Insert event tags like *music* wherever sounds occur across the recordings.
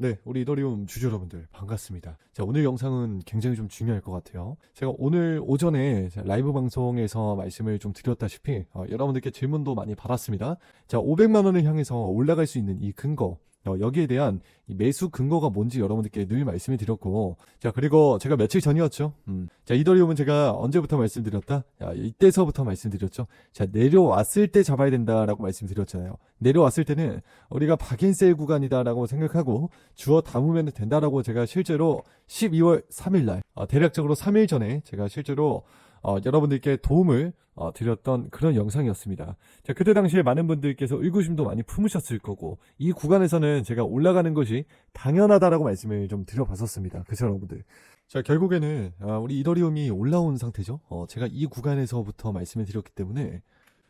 네, 우리 이더리움 주주 여러분들 반갑습니다. 자, 오늘 영상은 굉장히 좀 중요할 것 같아요. 제가 오늘 오전에 자, 라이브 방송에서 말씀을 좀 드렸다시피 어, 여러분들께 질문도 많이 받았습니다. 자, 500만 원을 향해서 올라갈 수 있는 이 근거 어, 여기에 대한 이 매수 근거가 뭔지 여러분들께 늘 말씀을 드렸고 자 그리고 제가 며칠 전이었죠? 음. 자 이더리움은 제가 언제부터 말씀드렸다? 야, 이때서부터 말씀드렸죠. 자 내려왔을 때 잡아야 된다라고 말씀드렸잖아요. 내려왔을 때는 우리가 박앤셀 구간이다라고 생각하고 주어 담으면 된다라고 제가 실제로 12월 3일날 어, 대략적으로 3일 전에 제가 실제로 어, 여러분들께 도움을 어, 드렸던 그런 영상이었습니다. 자, 그때 당시에 많은 분들께서 의구심도 많이 품으셨을 거고, 이 구간에서는 제가 올라가는 것이 당연하다라고 말씀을 좀 드려봤었습니다. 그죠, 여러분들? 자, 결국에는, 아, 우리 이더리움이 올라온 상태죠. 어, 제가 이 구간에서부터 말씀을 드렸기 때문에,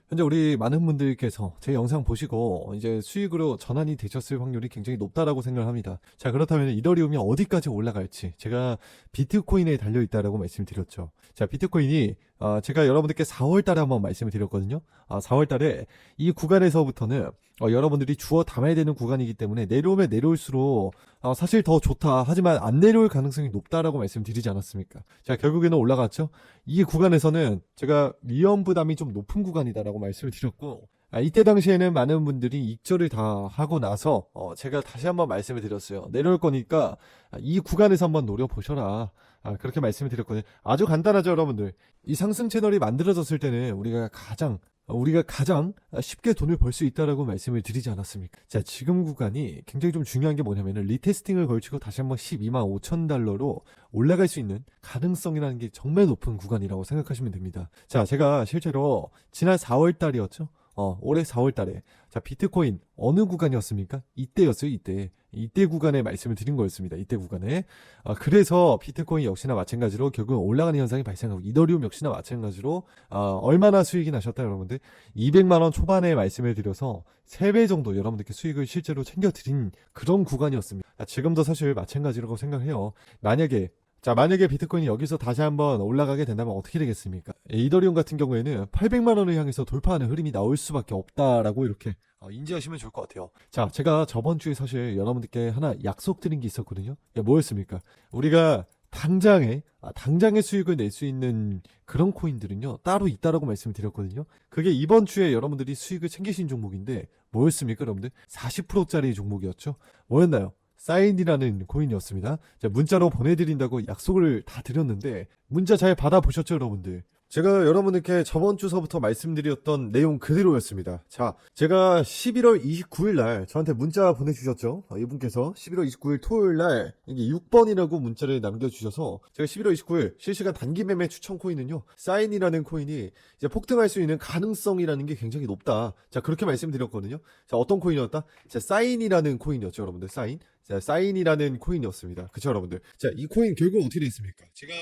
현재 우리 많은 분들께서 제 영상 보시고 이제 수익으로 전환이 되셨을 확률이 굉장히 높다라고 생각합니다. 자, 그렇다면 이더리움이 어디까지 올라갈지 제가 비트코인에 달려 있다라고 말씀드렸죠. 자, 비트코인이 아, 제가 여러분들께 4월 달에 한번 말씀을 드렸거든요. 아, 4월 달에 이 구간에서부터는 어, 여러분들이 주어 담아야 되는 구간이기 때문에 내려오면 내려올수록 어, 사실 더 좋다. 하지만 안 내려올 가능성이 높다라고 말씀드리지 않았습니까? 자, 결국에는 올라갔죠. 이 구간에서는 제가 위험 부담이 좀 높은 구간이다라고 말씀을 드렸고 아, 이때 당시에는 많은 분들이 익절을 다 하고 나서 어, 제가 다시 한번 말씀을 드렸어요. 내려올 거니까 아, 이 구간에서 한번 노려보셔라. 아, 그렇게 말씀을 드렸거든요. 아주 간단하죠, 여러분들. 이 상승 채널이 만들어졌을 때는 우리가 가장 어, 우리가 가장 쉽게 돈을 벌 수 있다라고 말씀을 드리지 않았습니까? 자, 지금 구간이 굉장히 좀 중요한 게 뭐냐면은 리테스팅을 걸치고 다시 한번 12만 5천 달러로 올라갈 수 있는 가능성이라는 게 정말 높은 구간이라고 생각하시면 됩니다. 자, 제가 실제로 지난 4월 달이었죠? 어, 올해 4월 달에. 자, 비트코인 어느 구간이었습니까? 이때였어요, 이때. 이때 구간에 말씀을 드린 거였습니다. 이때 구간에. 아, 그래서 비트코인 역시나 마찬가지로 결국 올라가는 현상이 발생하고 이더리움 역시나 마찬가지로 아, 얼마나 수익이 나셨다 여러분들? 200만 원 초반에 말씀을 드려서 3배 정도 여러분들께 수익을 실제로 챙겨 드린 그런 구간이었습니다. 아, 지금도 사실 마찬가지라고 생각해요. 만약에 자, 만약에 비트코인이 여기서 다시 한번 올라가게 된다면 어떻게 되겠습니까? 이더리움 같은 경우에는 800만 원을 향해서 돌파하는 흐름이 나올 수밖에 없다라고 이렇게 어, 인지하시면 좋을 것 같아요. 자, 제가 저번 주에 사실 여러분들께 하나 약속드린 게 있었거든요. 야, 뭐였습니까? 우리가 당장에 아, 당장의 수익을 낼 수 있는 그런 코인들은요 따로 있다라고 말씀을 드렸거든요. 그게 이번 주에 여러분들이 수익을 챙기신 종목인데 뭐였습니까, 여러분들? 40%짜리 종목이었죠. 뭐였나요? 사인이라는 코인이었습니다. 자, 문자로 보내드린다고 약속을 다 드렸는데 문자 잘 받아보셨죠, 여러분들? 제가 여러분들께 저번 주서부터 말씀드렸던 내용 그대로였습니다. 자, 제가 11월 29일 날 저한테 문자 보내주셨죠? 어, 이분께서 11월 29일 토요일 날 이게 6번이라고 문자를 남겨주셔서 제가 11월 29일 실시간 단기 매매 추천 코인은요, 사인이라는 코인이 이제 폭등할 수 있는 가능성이라는 게 굉장히 높다. 자, 그렇게 말씀드렸거든요. 자, 어떤 코인이었다? 자, 사인이라는 코인이었죠, 여러분들. 사인. 자, 사인이라는 코인이었습니다. 그쵸, 여러분들? 자, 이 코인 결국 어떻게 됐습니까? 제가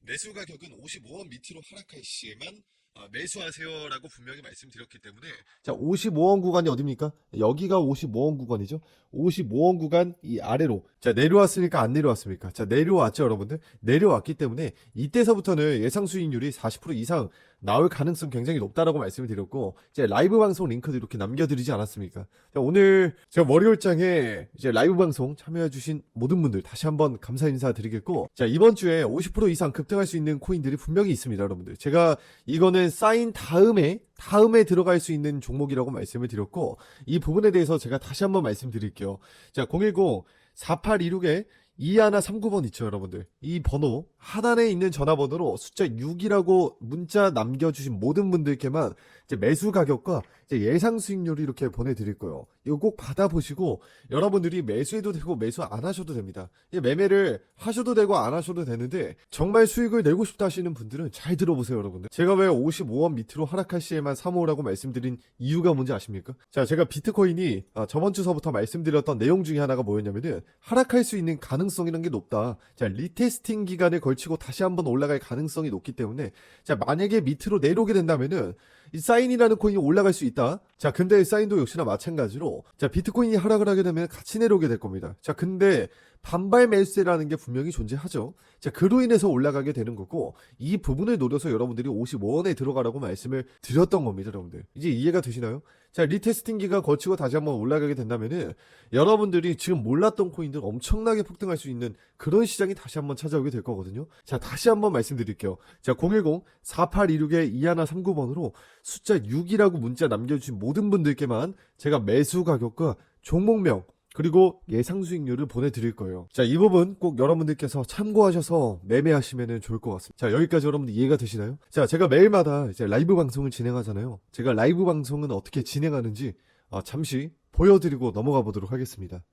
매수 가격은 55원 밑으로 하락할 시에만 아, 매수하세요라고 분명히 말씀드렸기 때문에 자 55원 구간이 어딥니까? 여기가 55원 구간이죠. 55원 구간 이 아래로 자 내려왔으니까 안 내려왔습니까? 자 내려왔죠 여러분들 내려왔기 때문에 이때서부터는 예상 수익률이 40% 이상 나올 가능성 굉장히 높다라고 말씀을 드렸고 이제 라이브 방송 링크도 이렇게 남겨드리지 않았습니까? 자, 오늘 제가 월요일장에 이제 라이브 방송 참여해주신 모든 분들 다시 한번 감사 인사 드리겠고 자 이번 주에 50% 이상 급등할 수 있는 코인들이 분명히 있습니다 여러분들 제가 이거는 쌓인 다음에 다음에 들어갈 수 있는 종목이라고 말씀을 드렸고 이 부분에 대해서 제가 다시 한번 말씀드릴게요 자010 4826에 2139번 있죠, 여러분들. 이 번호, 하단에 있는 전화번호로 숫자 6이라고 문자 남겨주신 모든 분들께만 이제 매수 가격과 이제 예상 수익률을 이렇게 보내드릴 거예요. 이거 꼭 받아보시고, 여러분들이 매수해도 되고 매수 안 하셔도 됩니다. 이 매매를 하셔도 되고 안 하셔도 되는데, 정말 수익을 내고 싶다 하시는 분들은 잘 들어보세요, 여러분들. 제가 왜 55원 밑으로 하락할 시에만 사모으라고 말씀드린 이유가 뭔지 아십니까? 자, 제가 비트코인이 아, 저번 주서부터 말씀드렸던 내용 중에 하나가 뭐였냐면은, 하락할 수 있는 가능성이라는 게 높다. 자, 리테스팅 기간을 걸 치고 다시 한번 올라갈 가능성이 높기 때문에, 자, 만약에 밑으로 내려오게 된다면은, 이 사인이라는 코인이 올라갈 수 있다. 자, 근데 사인도 역시나 마찬가지로 자, 비트코인이 하락을 하게 되면 같이 내려오게 될 겁니다. 자, 근데 반발 매수세라는 게 분명히 존재하죠. 자, 그로 인해서 올라가게 되는 거고 이 부분을 노려서 여러분들이 55원에 들어가라고 말씀을 드렸던 겁니다, 여러분들. 이제 이해가 되시나요? 자, 리테스팅기가 거치고 다시 한번 올라가게 된다면은 여러분들이 지금 몰랐던 코인들 엄청나게 폭등할 수 있는 그런 시장이 다시 한번 찾아오게 될 거거든요. 자, 다시 한번 말씀드릴게요. 자, 010-4826-2139번으로 숫자 6이라고 문자 남겨주신 모든 분들께만 제가 매수 가격과 종목명 그리고 예상 수익률을 보내드릴 거예요. 자, 이 부분 꼭 여러분들께서 참고하셔서 매매하시면 좋을 것 같습니다. 자, 여기까지 여러분들 이해가 되시나요? 자, 제가 매일마다 이제 라이브 방송을 진행하잖아요. 제가 라이브 방송은 어떻게 진행하는지 어, 잠시 보여드리고 넘어가 보도록 하겠습니다.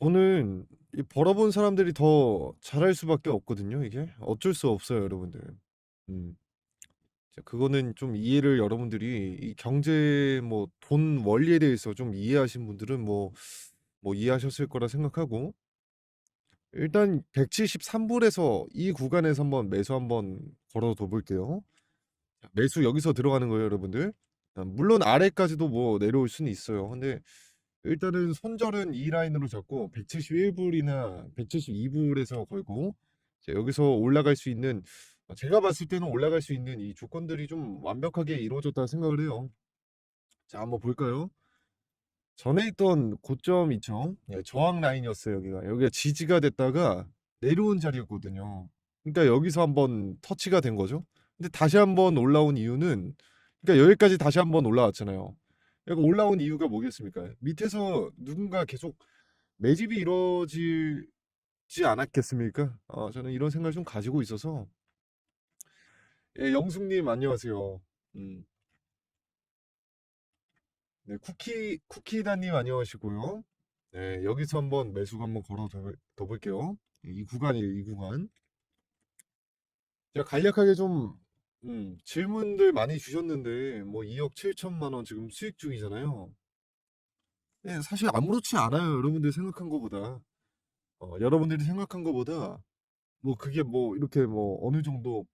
오늘 이 벌어본 사람들이 더 잘할 수밖에 없거든요, 이게. 어쩔 수 없어요, 여러분들. 음. 자, 그거는 좀 이해를 여러분들이 이 경제 뭐 돈 원리에 대해서 좀 이해하신 분들은 뭐, 뭐 이해하셨을 거라 생각하고 일단 173불에서 이 구간에서 한번 매수 한번 걸어둬 볼게요. 자, 매수 여기서 들어가는 거예요, 여러분들. 아, 물론 아래까지도 뭐 내려올 수는 있어요. 근데 일단은 손절은 이 라인으로 잡고 171불이나 172불에서 걸고 자, 여기서 올라갈 수 있는 어, 제가 봤을 때는 올라갈 수 있는 이 조건들이 좀 완벽하게 이루어졌다 생각을 해요. 자, 한번 볼까요? 전에 있던 고점 있죠? 예, 저항 라인이었어요, 여기가. 여기가 지지가 됐다가 내려온 자리였거든요. 그러니까 여기서 한번 터치가 된 거죠. 근데 다시 한번 올라온 이유는 그러니까 여기까지 다시 한번 올라왔잖아요. 여기 올라온 이유가 뭐겠습니까? 밑에서 누군가 계속 매집이 이루어지지 않았겠습니까? 어, 저는 이런 생각을 좀 가지고 있어서 예, 영숙님 안녕하세요. 음. 네, 쿠키 쿠키다님 안녕하시고요. 네, 여기서 한번 매수 한번 걸어 둬- 둬 볼게요. 이 구간이에요, 이 구간. 제가 간략하게 좀 음, 질문들 많이 주셨는데 뭐 2억 7천만 원 지금 수익 중이잖아요. 네, 사실 아무렇지 않아요, 여러분들 생각한 것보다. 어, 여러분들이 생각한 것보다 뭐 그게 뭐 이렇게 뭐 어느 정도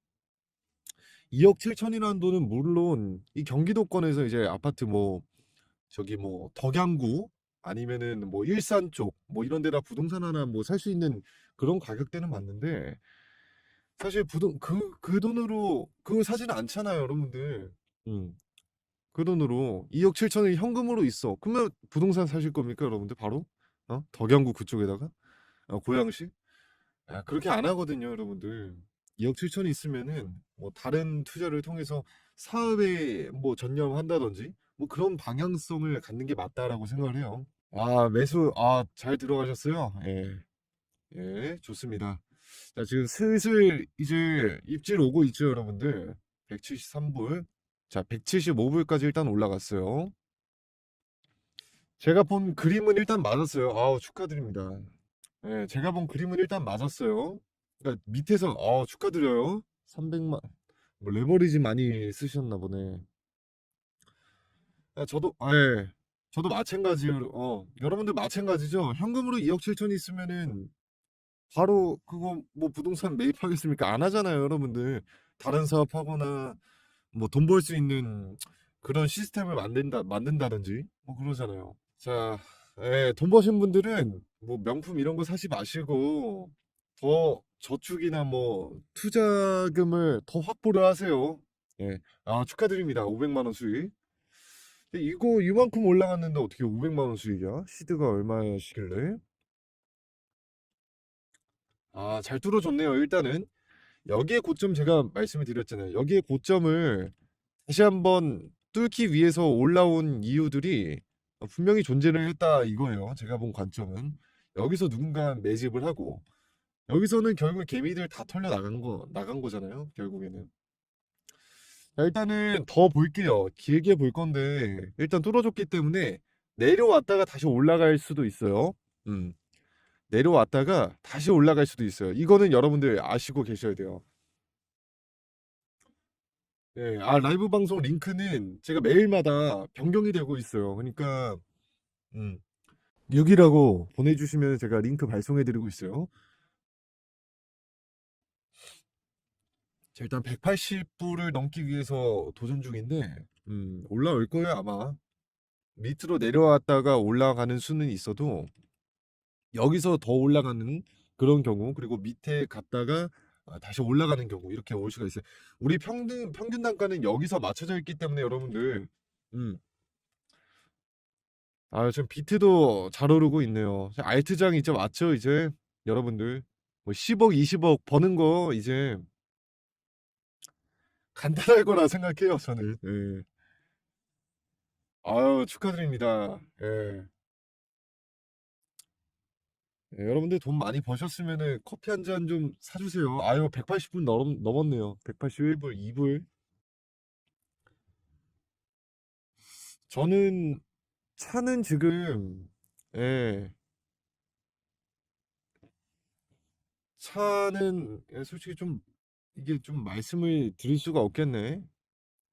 2억 7천이라는 돈은 물론 이 경기도권에서 이제 아파트 뭐 저기 뭐 덕양구 아니면은 뭐 일산 쪽 뭐 이런 데다 부동산 하나 뭐 살 수 있는 그런 가격대는 맞는데 사실 부동 그 그 돈으로 그거 사지는 않잖아요, 여러분들. 음. 그 돈으로 2억 7천이 현금으로 있어. 그러면 부동산 사실 겁니까, 여러분들? 바로? 어? 덕양구 그쪽에다가? 어, 고양시? 아, 그렇게 안 하거든요, 여러분들. 2억 7천이 있으면은 뭐 다른 투자를 통해서 사업에 뭐 전념한다든지 뭐 그런 방향성을 갖는 게 맞다라고 생각을 해요. 아, 매수, 아, 잘 들어가셨어요? 예. 예, 좋습니다. 자, 지금 슬슬 이제 입질 오고 있죠, 여러분들. 173불. 자, 175불까지 일단 올라갔어요. 제가 본 그림은 일단 맞았어요. 아우, 축하드립니다. 예, 제가 본 그림은 일단 맞았어요. 그러니까 밑에서, 아, 축하드려요. 300만, 뭐, 레버리지 많이 쓰셨나 보네. 아, 저도, 아, 예. 저도 마찬가지로, 어, 여러분들 마찬가지죠? 현금으로 2억 7천이 있으면은, 바로 그거 뭐 부동산 매입하겠습니까? 안 하잖아요, 여러분들. 다른 사업하거나 뭐 돈 벌 수 있는 그런 시스템을 만든다 만든다든지 뭐 그러잖아요. 자, 예, 돈 버신 분들은 뭐 명품 이런 거 사지 마시고 더 저축이나 뭐 투자금을 더 확보를 하세요. 예, 아 축하드립니다. 500만 원 수익. 이거 이만큼 올라갔는데 어떻게 500만 원 수익이야? 시드가 얼마시길래? 아, 잘 뚫어줬네요. 일단은 여기에 고점 제가 말씀을 드렸잖아요. 여기에 고점을 다시 한번 뚫기 위해서 올라온 이유들이 분명히 존재를 했다 이거예요. 제가 본 관점은 여기서 누군가 매집을 하고 여기서는 결국 개미들 다 털려 나간 거 나간 거잖아요. 결국에는. 자, 일단은 더 볼게요. 길게 볼 건데 일단 뚫어줬기 때문에 내려왔다가 다시 올라갈 수도 있어요. 음. 내려왔다가 다시 올라갈 수도 있어요. 이거는 여러분들 아시고 계셔야 돼요. 네, 아, 라이브 방송 링크는 제가 매일마다 변경이 되고 있어요. 그러니까, 음, 6이라고 보내주시면 제가 링크 발송해드리고 있어요. 자, 일단 180불을 넘기 위해서 도전 중인데, 음, 올라올 거예요, 아마. 밑으로 내려왔다가 올라가는 수는 있어도, 여기서 더 올라가는 그런 경우 그리고 밑에 갔다가 아, 다시 올라가는 경우 이렇게 올 수가 있어요. 우리 평균 평균 단가는 여기서 맞춰져 있기 때문에 여러분들 음, 아, 지금 비트도 잘 오르고 있네요. 알트장 이제 맞죠, 이제? 여러분들. 뭐 10억, 20억 버는 거 이제 간단할 거라 생각해요, 저는. 예. 아유, 축하드립니다. 예. 예, 여러분들 돈 많이 버셨으면은 커피 한 잔 좀 사주세요. 아유, 180분 넘, 넘었네요. 181불, 2불. 저는 차는 지금, 예, 차는 예, 솔직히 좀, 이게 좀 말씀을 드릴 수가 없겠네.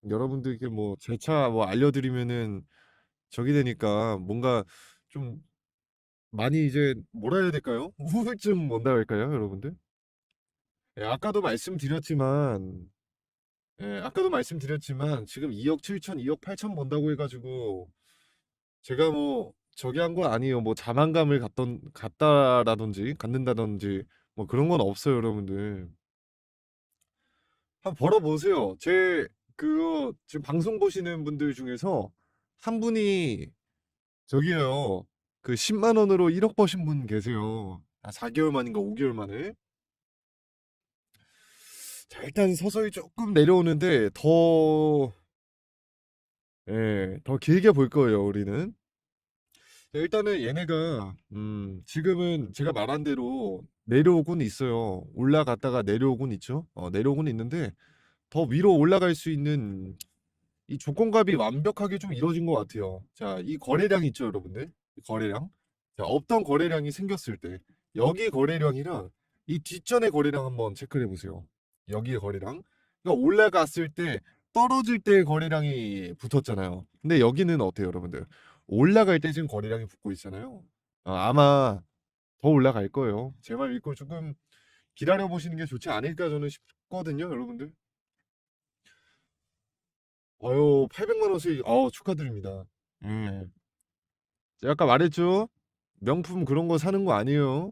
여러분들께 뭐, 제차뭐 알려드리면은 저기 되니까 뭔가 좀 많이 이제 뭐라 해야 될까요? *laughs* 우울증 온다 할까요, 여러분들? 예, 아까도 말씀드렸지만, 예, 아까도 말씀드렸지만, 지금 2억 7천, 2억 8천 번다고 해가지고, 제가 뭐, 저기 한 건 아니에요. 뭐, 자만감을 갖던, 갖다라든지, 갖는다든지, 뭐, 그런 건 없어요, 여러분들. 한번 벌어보세요. 제, 그거, 지금 방송 보시는 분들 중에서, 한 분이, 저기요, 그 10만 원으로 1억 버신 분 계세요. 아, 4개월 만인가 5개월 만에. 자, 일단 서서히 조금 내려오는데 더, 예, 더 길게 볼 거예요, 우리는. 네, 일단은 얘네가, 음, 지금은 제가 말한 대로 내려오곤 있어요. 올라갔다가 내려오곤 있죠. 어, 내려오곤 있는데 더 위로 올라갈 수 있는 이 조건값이 완벽하게 좀 이루어진 것 같아요. 자, 이 거래량 있죠, 여러분들? 이 거래량. 자, 없던 거래량이 생겼을 때 여기 거래량이랑 이 뒷전의 거래량 한번 체크해 보세요. 여기의 거래량. 그러니까 올라갔을 때 떨어질 때 거래량이 붙었잖아요. 근데 여기는 어때요, 여러분들? 올라갈 때 지금 거래량이 붙고 있잖아요. 아, 아마 더 올라갈 거예요. 제 말 믿고 조금 기다려 보시는 게 좋지 않을까 저는 싶거든요, 여러분들. 아유, 800만 원 수익. 아우, 축하드립니다. 음. 제가 아까 말했죠? 명품 그런 거 사는 거 아니에요.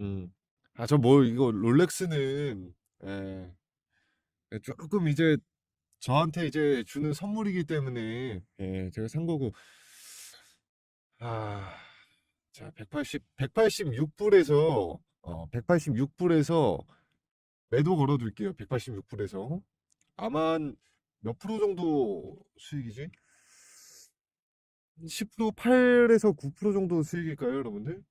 음. 아, 저 뭐 이거 롤렉스는 예. 예, 조금 이제 저한테 이제 주는 선물이기 때문에 예, 제가 산 거고. 아, 자, 180 186불에서 어, 186불에서 매도 걸어 둘게요. 186불에서. 아마 한몇 프로 정도 수익이지? 10% 8에서 9% 정도 수익일까요, 여러분들?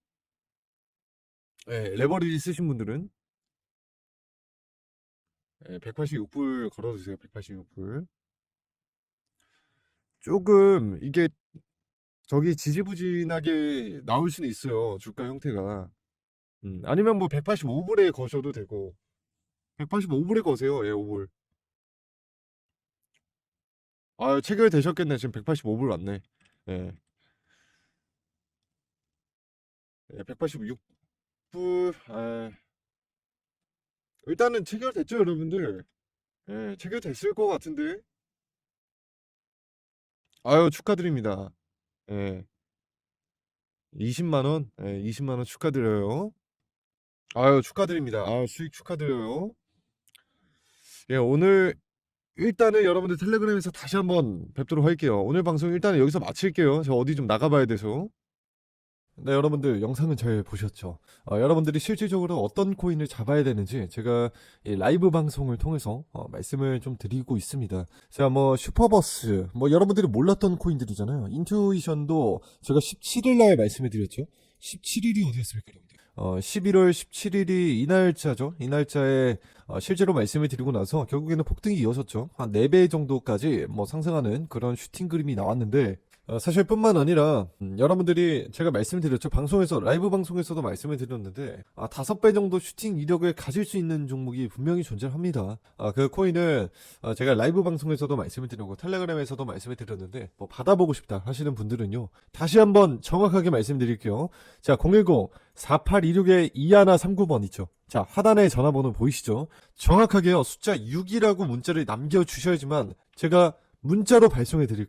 네, 레버리지 쓰신 분들은 네, 186불 걸어주세요. 186불. 조금 이게 저기 지지부진하게 나올 수는 있어요. 주가 형태가. 음, 아니면 뭐 185불에 거셔도 되고 185불에 거세요. 예, 5불. 아, 체결되셨겠네. 지금 185불 왔네. 예. 예, 186불. 아, 일단은 체결됐죠, 여러분들? 예, 체결됐을 것 같은데. 아유, 축하드립니다. 예. 20만 원? 예, 20만 원 축하드려요. 아유, 축하드립니다. 아, 수익 축하드려요. 예, 오늘 일단은 여러분들 텔레그램에서 다시 한번 뵙도록 할게요. 오늘 방송 일단은 여기서 마칠게요. 저 어디 좀 나가봐야 돼서. 네, 여러분들 영상은 잘 보셨죠? 어, 여러분들이 실질적으로 어떤 코인을 잡아야 되는지 제가 이 라이브 방송을 통해서 어, 말씀을 좀 드리고 있습니다. 자, 뭐 슈퍼버스, 뭐 여러분들이 몰랐던 코인들이잖아요. 인투이션도 제가 17일 날 말씀을 드렸죠. 17일이 어디였습니까, 여러분들? 어, 11월 17일이 이 날짜죠. 이 날짜에 어, 실제로 말씀을 드리고 나서 결국에는 폭등이 이어졌죠. 한 4배 정도까지 뭐 상승하는 그런 슈팅 그림이 나왔는데 어, 사실 뿐만 아니라 음, 여러분들이 제가 말씀드렸죠. 방송에서 라이브 방송에서도 말씀을 드렸는데 아, 5배 정도 슈팅 이력을 가질 수 있는 종목이 분명히 존재합니다. 아, 그 코인은 어, 제가 라이브 방송에서도 말씀을 드렸고 텔레그램에서도 말씀을 드렸는데 뭐 받아보고 싶다 하시는 분들은요 다시 한번 정확하게 말씀드릴게요. 자 010 4826에 2139번 있죠. 자 하단에 전화번호 보이시죠? 정확하게요 숫자 6이라고 문자를 남겨주셔야지만 제가 문자로 발송해 드릴